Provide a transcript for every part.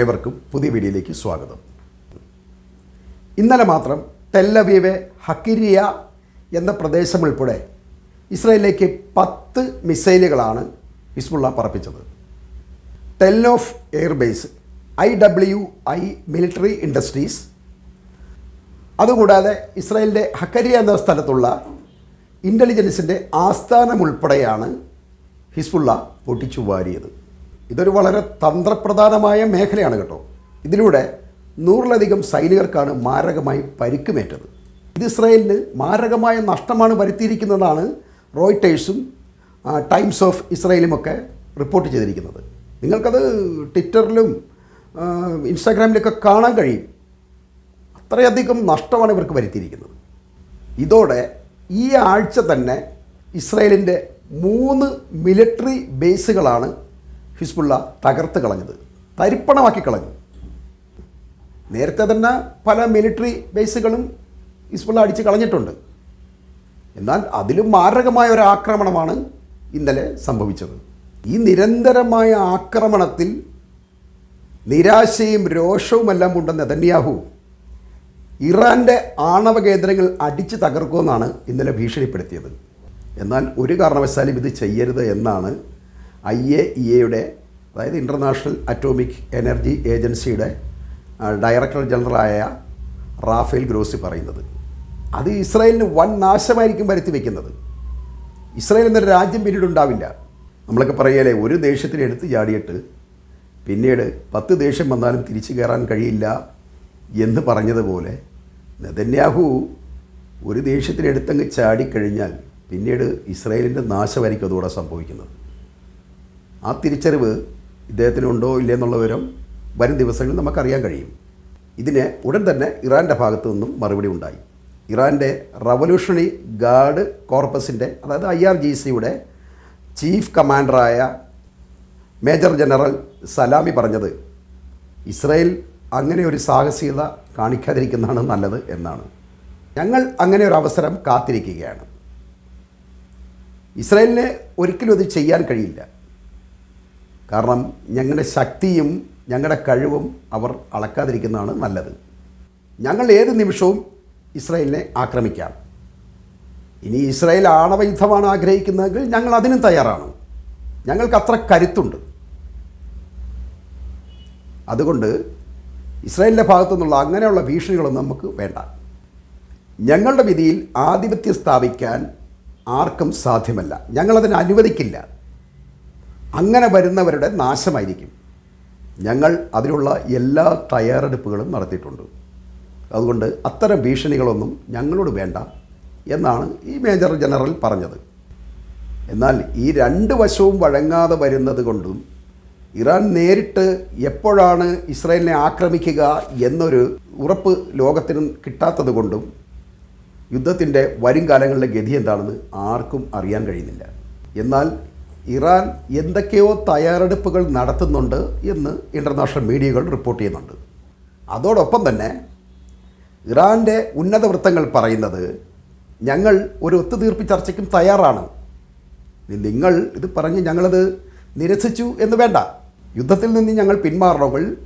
ഏവർക്കും പുതിയ വീഡിയോയിലേക്ക് സ്വാഗതം. ഇന്നലെ മാത്രം തെല്ലവീവെ ഹക്കിരിയ എന്ന പ്രദേശം ഉൾപ്പെടെ ഇസ്രയേലിലേക്ക് പത്ത് മിസൈലുകളാണ് Hezbollah പറപ്പിച്ചത്. Tel Nof airbase I W I military industries അതുകൂടാതെ ഇസ്രായേലിന്റെ ഹക്കരിയ എന്ന സ്ഥലത്തുള്ള ഇന്റലിജൻസിന്റെ ആസ്ഥാനം ഉൾപ്പെടെയാണ് ഹിസ്ബുള്ള പൊട്ടിച്ചു വാരിയത് ഇതൊരു വളരെ തന്ത്രപ്രധാനമായ മേഖലയാണ് കേട്ടോ. ഇതിലൂടെ നൂറിലധികം സൈനികർക്കാണ് മാരകമായി പരിക്കുമേറ്റത്. ഇത് ഇസ്രായേലിന് മാരകമായ നഷ്ടമാണ് വരുത്തിയിരിക്കുന്നതാണ് റോയിട്ടേഴ്സും ടൈംസ് ഓഫ് ഇസ്രായേലുമൊക്കെ റിപ്പോർട്ട് ചെയ്തിരിക്കുന്നത്. നിങ്ങൾക്കത് ട്വിറ്ററിലും ഇൻസ്റ്റാഗ്രാമിലൊക്കെ കാണാൻ കഴിയും. അത്രയധികം നഷ്ടമാണ് ഇവർക്ക് വരുത്തിയിരിക്കുന്നത്. ഇതോടെ ഈ ആഴ്ച തന്നെ ഇസ്രായേലിന്റെ മൂന്ന് മിലിറ്ററി ബേസുകളാണ് ഹിസ്ബുള്ള തകർത്ത് കളഞ്ഞത് തരിപ്പണമാക്കി കളഞ്ഞു. നേരത്തെ തന്നെ പല മിലിറ്ററി ബേസുകളും ഹിസ്ബുള്ള അടിച്ച് കളഞ്ഞിട്ടുണ്ട്. എന്നാൽ അതിലും മാരകമായ ഒരു ആക്രമണമാണ് ഇന്നലെ സംഭവിച്ചത്. ഈ നിരന്തരമായ ആക്രമണത്തിൽ നിരാശയും രോഷവുമെല്ലാം കൊണ്ട നെതന്യാഹു ഇറാന്റെ ആണവ കേന്ദ്രങ്ങൾ അടിച്ച് തകർക്കുമെന്നാണ് ഇന്നലെ ഭീഷണിപ്പെടുത്തിയത്. എന്നാൽ ഒരു കാരണവശാലും ഇത് ചെയ്യരുത് എന്നാണ് ഐ എ ഇ എയുടെ അതായത് ഇന്റർനാഷണൽ അറ്റോമിക് എനർജി ഏജൻസിയുടെ ഡയറക്ടർ ജനറലായ റാഫേൽ ഗ്രോസി പറയുന്നത്. അത് ഇസ്രായേലിന് വൻ നാശമായിരിക്കും വരുത്തി വയ്ക്കുന്നത് ഇസ്രായേൽ എന്നൊരു രാജ്യം പിന്നീട് ഉണ്ടാവില്ല. നമ്മളൊക്കെ പറയലേ ഒരു ദേശത്തിന് എടുത്ത് ചാടിയിട്ട് പിന്നീട് പത്ത് ദേശം വന്നാലും തിരിച്ചു കയറാൻ കഴിയില്ല എന്ന് പറഞ്ഞതുപോലെ നെതന്യാഹു ഒരു ദേശത്തിനെടുത്തങ്ങ് ചാടിക്കഴിഞ്ഞാൽ പിന്നീട് ഇസ്രായേലിന്റെ നാശമായിരിക്കും അതോടെ സംഭവിക്കുന്നത്. ആ തിരിച്ചറിവ് ഇദ്ദേഹത്തിനുണ്ടോ ഇല്ലേ എന്നുള്ള വിവരം വരും ദിവസങ്ങളിൽ നമുക്കറിയാൻ കഴിയും. ഇതിന് ഉടൻ തന്നെ ഇറാന്റെ ഭാഗത്തു നിന്നും മറുപടി ഉണ്ടായി. ഇറാന്റെ റവല്യൂഷണറി ഗാർഡ് കോർപ്പസിന്റെ അതായത് ഐ ആർ ജി സിയുടെ ചീഫ് കമാൻഡറായ മേജർ ജനറൽ സലാമി പറഞ്ഞത് ഇസ്രയേൽ അങ്ങനെ ഒരു സാഹസികത കാണിക്കാതിരിക്കുന്നതാണ് നല്ലത് എന്നാണ്. ഞങ്ങൾ അങ്ങനെ ഒരു അവസരം കാത്തിരിക്കുകയാണ്. ഇസ്രയേലിന് ഒരിക്കലും അത് ചെയ്യാൻ കഴിയില്ല. കാരണം ഞങ്ങളുടെ ശക്തിയും ഞങ്ങളുടെ കഴിവും അവർ അളക്കാതിരിക്കുന്നതാണ് നല്ലത്. ഞങ്ങൾ ഏത് നിമിഷവും ഇസ്രായേലിനെ ആക്രമിക്കാം. ഇനി ഇസ്രായേൽ ആണവയുദ്ധമാണ് ആഗ്രഹിക്കുന്നതെങ്കിൽ ഞങ്ങൾ അതിനും തയ്യാറാണ്. ഞങ്ങൾക്ക് അത്ര കരുത്തുണ്ട്. അതുകൊണ്ട് ഇസ്രായേലിന്റെ ഭാഗത്തു നിന്നുള്ള അങ്ങനെയുള്ള ഭീഷണികളൊന്നും നമുക്ക് വേണ്ട. ഞങ്ങളുടെ വിധിയിൽ ആധിപത്യം സ്ഥാപിക്കാൻ ആർക്കും സാധ്യമല്ല. ഞങ്ങളതിന് അനുവദിക്കില്ല. അങ്ങനെ വരുന്നവരുടെ നാശമായിരിക്കും. ഞങ്ങൾ അതിനുള്ള എല്ലാ തയ്യാറെടുപ്പുകളും നടത്തിയിട്ടുണ്ട്. അതുകൊണ്ട് അത്തരം ഭീഷണികളൊന്നും ഞങ്ങളോട് വേണ്ട എന്നാണ് ഈ മേജർ ജനറൽ പറഞ്ഞത്. എന്നാൽ ഈ രണ്ട് വശവും വഴങ്ങാതെ വരുന്നത് കൊണ്ടും ഇറാൻ നേരിട്ട് എപ്പോഴാണ് ഇസ്രായേലിനെ ആക്രമിക്കുക എന്നൊരു ഉറപ്പ് ലോകത്തിന് കിട്ടാത്തത് കൊണ്ടും യുദ്ധത്തിന്റെ വരും കാലങ്ങളിലെ ഗതി എന്താണെന്ന് ആർക്കും അറിയാൻ കഴിയുന്നില്ല. എന്നാൽ ഇറാൻ എന്തൊക്കെയോ തയ്യാറെടുപ്പുകൾ നടത്തുന്നുണ്ട് എന്ന് ഇന്റർനാഷണൽ മീഡിയകൾ റിപ്പോർട്ട് ചെയ്യുന്നുണ്ട്. അതോടൊപ്പം തന്നെ ഇറാന്റെ ഉന്നത വൃത്തങ്ങൾ പറയുന്നത് ഞങ്ങൾ ഒരു ഒത്തുതീർപ്പ് ചർച്ചയ്ക്കും തയ്യാറാണ്. നിങ്ങൾ ഇത് പറഞ്ഞ് ഞങ്ങളത് നിരസിച്ചു എന്ന് വേണ്ട. യുദ്ധത്തിൽ നിന്ന് ഞങ്ങൾ പിന്മാറണമെങ്കിൽ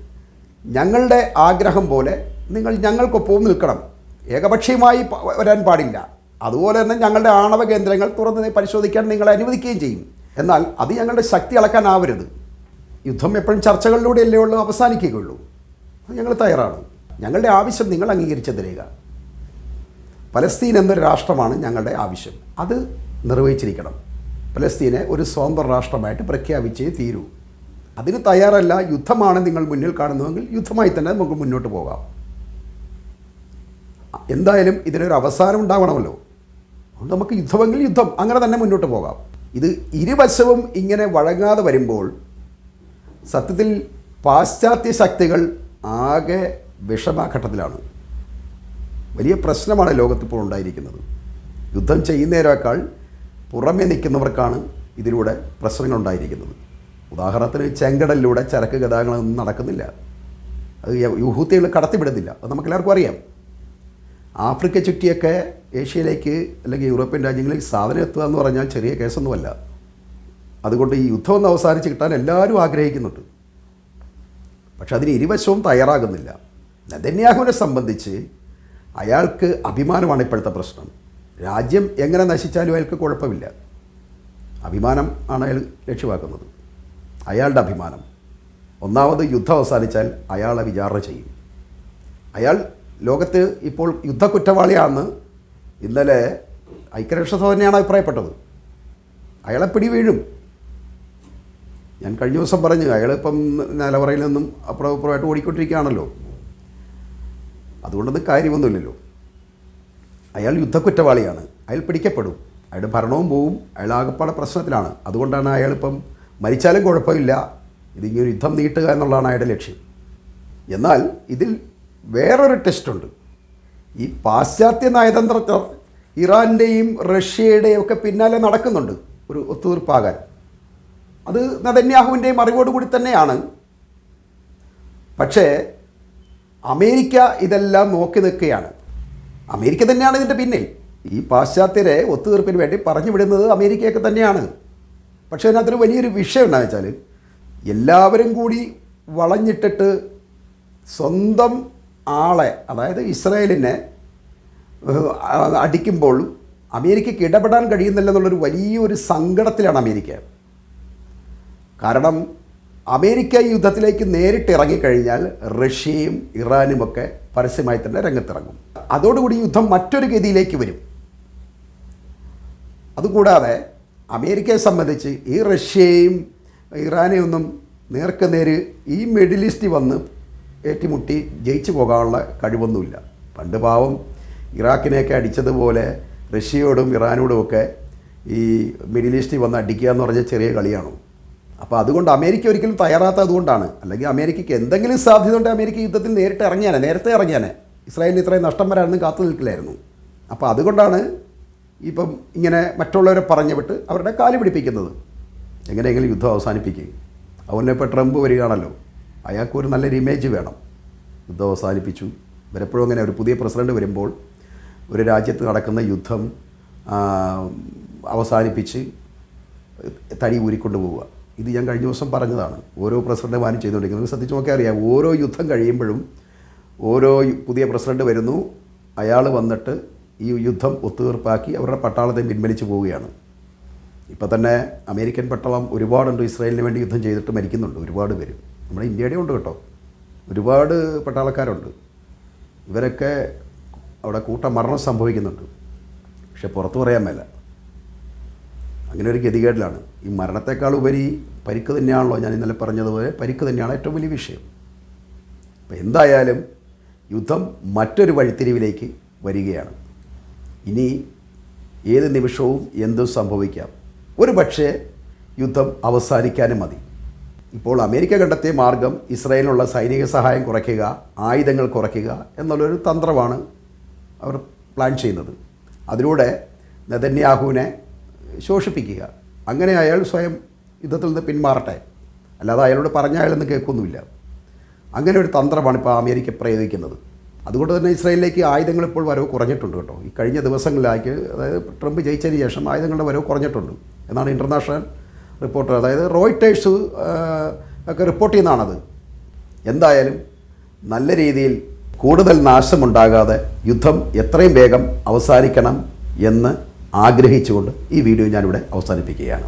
ഞങ്ങളുടെ ആഗ്രഹം പോലെ നിങ്ങൾ ഞങ്ങൾക്കൊപ്പവും നിൽക്കണം. ഏകപക്ഷീയമായി വരാൻ പാടില്ല. അതുപോലെ തന്നെ ഞങ്ങളുടെ ആണവ കേന്ദ്രങ്ങൾ തുറന്ന് പരിശോധിക്കാൻ നിങ്ങളെ അനുവദിക്കുകയും ചെയ്യും. എന്നാൽ അത് ഞങ്ങളുടെ ശക്തി അളക്കാനാവരുത്. യുദ്ധം എപ്പോഴും ചർച്ചകളിലൂടെയല്ലേ ഉള്ളൂ അവസാനിക്കുകയുള്ളൂ. ഞങ്ങൾ തയ്യാറാണ്. ഞങ്ങളുടെ ആവശ്യം നിങ്ങൾ അംഗീകരിച്ചു തരിക പലസ്തീൻ എന്നൊരു രാഷ്ട്രമാണ് ഞങ്ങളുടെ ആവശ്യം. അത് നിർവഹിച്ചിരിക്കണം. പലസ്തീനെ ഒരു സ്വതന്ത്ര രാഷ്ട്രമായിട്ട് പ്രഖ്യാപിച്ചേ തീരൂ. അതിന് തയ്യാറല്ല യുദ്ധമാണ് നിങ്ങൾ മുന്നിൽ കാണുന്നതെങ്കിൽ യുദ്ധമായി തന്നെ നമുക്ക് മുന്നോട്ട് പോകാം. എന്തായാലും ഇതിനൊരു അവസാനം ഉണ്ടാവണമല്ലോ. നമുക്ക് യുദ്ധമെങ്കിൽ യുദ്ധം അങ്ങനെ തന്നെ മുന്നോട്ട് പോകാം. ഇത് ഇരുവശവും ഇങ്ങനെ വഴങ്ങാതെ വരുമ്പോൾ സത്യത്തിൽ പാശ്ചാത്യ ശക്തികൾ ആകെ വിഷമഘട്ടത്തിലാണ്. വലിയ പ്രശ്നമാണ് ലോകത്തിപ്പോൾ ഉണ്ടായിരിക്കുന്നത്. യുദ്ധം ചെയ്യുന്നതിനേക്കാൾ പുറമേ നിൽക്കുന്നവർക്കാണ് ഇതിലൂടെ പ്രശ്നങ്ങൾ ഉണ്ടായിരിക്കുന്നത്. ഉദാഹരണത്തിന് ചെങ്കടലിലൂടെ ചരക്ക് ഗതാഗതങ്ങളൊന്നും നടക്കുന്നില്ല. അത് യൂഹൂത്തികൾ കടത്തിവിടുന്നില്ല. അത് നമുക്കെല്ലാവർക്കും അറിയാം. ആഫ്രിക്ക ചുറ്റിയൊക്കെ ഏഷ്യയിലേക്ക് അല്ലെങ്കിൽ യൂറോപ്യൻ രാജ്യങ്ങളിൽ സാധനം എത്തുക എന്ന് പറഞ്ഞാൽ ചെറിയ കേസൊന്നുമല്ല. അതുകൊണ്ട് ഈ യുദ്ധം ഒന്ന് അവസാനിച്ച് കിട്ടാൻ എല്ലാവരും ആഗ്രഹിക്കുന്നുണ്ട്. പക്ഷെ അതിന് ഇരുവശവും തയ്യാറാകുന്നില്ല. നെതന്യാഹുവിനെ സംബന്ധിച്ച് അയാൾക്ക് അഭിമാനമാണ് ഇപ്പോഴത്തെ പ്രശ്നം. രാജ്യം എങ്ങനെ നശിച്ചാലും അയാൾക്ക് കുഴപ്പമില്ല. അഭിമാനം ആണ് അയാൾ ലക്ഷ്യമാക്കുന്നത്. അയാളുടെ അഭിമാനം. ഒന്നാമത് യുദ്ധം അവസാനിച്ചാൽ അയാളെ വിചാരണ ചെയ്യും. അയാൾ ലോകത്ത് ഇപ്പോൾ യുദ്ധക്കുറ്റവാളിയാണെന്ന് ഇന്നലെ ഐക്യരാഷ്ട്രസഭ തന്നെയാണ് അഭിപ്രായപ്പെട്ടത്? അയാളെ പിടി വീഴും ഞാൻ കഴിഞ്ഞ ദിവസം പറഞ്ഞു അയാളിപ്പം നിലവറയിൽ നിന്നും അപ്പുറം അപ്പുറമായിട്ട് ഓടിക്കൊണ്ടിരിക്കുകയാണല്ലോ. അതുകൊണ്ടൊന്നും കാര്യമൊന്നുമില്ലല്ലോ. അയാൾ യുദ്ധക്കുറ്റവാളിയാണ്. അയാൾ പിടിക്കപ്പെടും. അയാളുടെ ഭരണവും പോവും. അയാൾ ആകപ്പാടെ പ്രശ്നത്തിലാണ്. അതുകൊണ്ടാണ് അയാളിപ്പം മരിച്ചാലും കുഴപ്പമില്ല. ഇതിങ്ങനെ യുദ്ധം നീട്ടുക എന്നുള്ളതാണ് അയാളുടെ ലക്ഷ്യം. എന്നാൽ ഇതിൽ വേറൊരു ടെസ്റ്റുണ്ട് ഈ പാശ്ചാത്യ നയതന്ത്രജ്ഞർ ഇറാന്റെയും റഷ്യയുടെയും ഒക്കെ പിന്നാലെ നടക്കുന്നുണ്ട് ഒരു ഒത്തുതീർപ്പാകാൻ. അത് നദന്യാഹുവിന്റെയും അറിവോടുകൂടി തന്നെയാണ്. പക്ഷേ അമേരിക്ക ഇതെല്ലാം നോക്കി നിൽക്കുകയാണ്. അമേരിക്ക തന്നെയാണ് ഇതിന്റെ പിന്നിൽ. ഈ പാശ്ചാത്യരെ ഒത്തുതീർപ്പിന് വേണ്ടി പറഞ്ഞു വിടുന്നത് അമേരിക്കയൊക്കെ തന്നെയാണ്. പക്ഷേ അതിനകത്തൊരു വലിയൊരു വിഷയം എന്താണെന്ന് വെച്ചാൽ എല്ലാവരും കൂടി വളഞ്ഞിട്ടിട്ട് സ്വന്തം ആളെ അതായത് ഇസ്രായേലിനെ അടിക്കുമ്പോൾ അമേരിക്കയ്ക്ക് ഇടപെടാൻ കഴിയുന്നില്ല എന്നുള്ളൊരു വലിയൊരു സങ്കടത്തിലാണ് അമേരിക്ക. കാരണം അമേരിക്ക ഈ യുദ്ധത്തിലേക്ക് നേരിട്ട് ഇറങ്ങിക്കഴിഞ്ഞാൽ റഷ്യയും ഇറാനുമൊക്കെ പരസ്യമായി തന്നെ രംഗത്തിറങ്ങും. അതോടുകൂടി യുദ്ധം മറ്റൊരു ഗതിയിലേക്ക് വരും. അതുകൂടാതെ അമേരിക്കയെ സംബന്ധിച്ച് ഈ റഷ്യയും ഇറാനെയൊന്നും നേർക്കുനേര് ഈ മിഡിൽ ഈസ്റ്റിൽ വന്ന് ഏറ്റുമുട്ടി ജയിച്ചു പോകാനുള്ള കഴിവൊന്നുമില്ല. പണ്ട് പാവം ഇറാഖിനെയൊക്കെ അടിച്ചതുപോലെ റഷ്യയോടും ഇറാനോടും ഒക്കെ ഈ മിഡിൽ ഈസ്റ്റിൽ വന്ന് അടിക്കുക എന്ന് പറഞ്ഞ ചെറിയ കളിയാണ്. അപ്പോൾ അതുകൊണ്ട് അമേരിക്ക ഒരിക്കലും തയ്യാറാത്ത അതുകൊണ്ടാണ് അല്ലെങ്കിൽ അമേരിക്കയ്ക്ക് എന്തെങ്കിലും സാധ്യത ഉണ്ടെങ്കിൽ അമേരിക്ക യുദ്ധത്തിൽ നേരിട്ട് ഇറങ്ങിയാനെ നേരത്തെ ഇറങ്ങിയാനെ. ഇസ്രായേലിന് ഇത്രയും നഷ്ടം വരാനൊന്നും കാത്തു നിൽക്കില്ലായിരുന്നു. അപ്പോൾ അതുകൊണ്ടാണ് ഇപ്പം ഇങ്ങനെ മറ്റുള്ളവരെ പറഞ്ഞു വിട്ട് അവരുടെ കാൽ പിടിപ്പിക്കുന്നത്. എങ്ങനെയെങ്കിലും യുദ്ധം അവസാനിപ്പിക്കുക അതുപോലെ ഇപ്പോൾ ട്രംപ് വരികയാണല്ലോ. അയാൾക്ക് ഒരു നല്ലൊരു ഇമേജ് വേണം. യുദ്ധം അവസാനിപ്പിച്ചു. വരപ്പോഴും അങ്ങനെ ഒരു പുതിയ പ്രസിഡന്റ് വരുമ്പോൾ ഒരു രാജ്യത്ത് നടക്കുന്ന യുദ്ധം അവസാനിപ്പിച്ച് തടി ഊരിക്കൊണ്ട് പോവുക. ഇത് ഞാൻ കഴിഞ്ഞ ദിവസം പറഞ്ഞതാണ്. ഓരോ പ്രസിഡന്റുമാരും ചെയ്തുകൊണ്ടിരിക്കുന്നത് ശ്രദ്ധിച്ച് നോക്കിയാൽ അറിയാം ഓരോ യുദ്ധം കഴിയുമ്പോഴും ഓരോ പുതിയ പ്രസിഡന്റ് വരുന്നു. അയാൾ വന്നിട്ട് ഈ യുദ്ധം ഒത്തുതീർപ്പാക്കി അവരുടെ പട്ടാളത്തെ പിൻവലിച്ച് പോവുകയാണ്. ഇപ്പോൾ തന്നെ അമേരിക്കൻ പട്ടാളം ഒരുപാടുണ്ട്. ഇസ്രായേലിന് വേണ്ടി യുദ്ധം ചെയ്തിട്ട് മരിക്കുന്നുണ്ട്. ഒരുപാട് പേര്. നമ്മുടെ ഇന്ത്യയുടെ ഉണ്ട് കേട്ടോ. ഒരുപാട് പട്ടാളക്കാരുണ്ട്. ഇവരൊക്കെ അവിടെ കൂട്ട മരണം സംഭവിക്കുന്നുണ്ട്. പക്ഷെ പുറത്തു പറയാൻ മേല. അങ്ങനെ ഒരു ഗതികേടിലാണ്. ഈ മരണത്തെക്കാൾ ഉപരി പരിക്ക് തന്നെയാണല്ലോ ഞാൻ ഇന്നലെ പറഞ്ഞതുപോലെ പരിക്ക് തന്നെയാണ് ഏറ്റവും വലിയ വിഷയം. അപ്പം എന്തായാലും യുദ്ധം മറ്റൊരു വഴിത്തിരിവിലേക്ക് വരികയാണ്. ഇനി ഏത് നിമിഷവും എന്തും സംഭവിക്കാം. ഒരു പക്ഷേ യുദ്ധം അവസാനിക്കാനും മതി. ഇപ്പോൾ അമേരിക്ക കണ്ടെത്തിയ മാർഗം ഇസ്രായേലിനുള്ള സൈനിക സഹായം കുറയ്ക്കുക ആയുധങ്ങൾ കുറയ്ക്കുക എന്നുള്ളൊരു തന്ത്രമാണ് അവർ പ്ലാൻ ചെയ്യുന്നത്. അതിലൂടെ നെതന്യാഹുവിനെ ശോഷിപ്പിക്കുക. അങ്ങനെ അയാൾ സ്വയം യുദ്ധത്തിൽ നിന്ന് പിന്മാറട്ടെ. അല്ലാതെ അയാളോട് പറഞ്ഞ അയാളൊന്നും കേൾക്കൊന്നുമില്ല. അങ്ങനെ ഒരു തന്ത്രമാണ് ഇപ്പോൾ അമേരിക്ക പ്രയോഗിക്കുന്നത്. അതുകൊണ്ട് തന്നെ ഇസ്രായേലിലേക്ക് ആയുധങ്ങൾ ഇപ്പോൾ വരവ് കുറഞ്ഞിട്ടുണ്ട് കേട്ടോ. ഈ കഴിഞ്ഞ ദിവസങ്ങളിലേക്ക് അതായത് ട്രംപ് ജയിച്ചതിന് ശേഷം ആയുധങ്ങളുടെ വരവ് കുറഞ്ഞിട്ടുണ്ട് എന്നാണ് ഇന്റർനാഷണൽ റിപ്പോർട്ടർ. അതായത് റോയിട്ടേഴ്സ് ഒക്കെ റിപ്പോർട്ട് ചെയ്യുന്നതാണത്. എന്തായാലും നല്ല രീതിയിൽ കൂടുതൽ നാശമുണ്ടാകാതെ യുദ്ധം എത്രയും വേഗം അവസാനിക്കണം എന്ന് ആഗ്രഹിച്ചുകൊണ്ട് ഈ വീഡിയോ ഞാനിവിടെ അവസാനിപ്പിക്കുകയാണ്.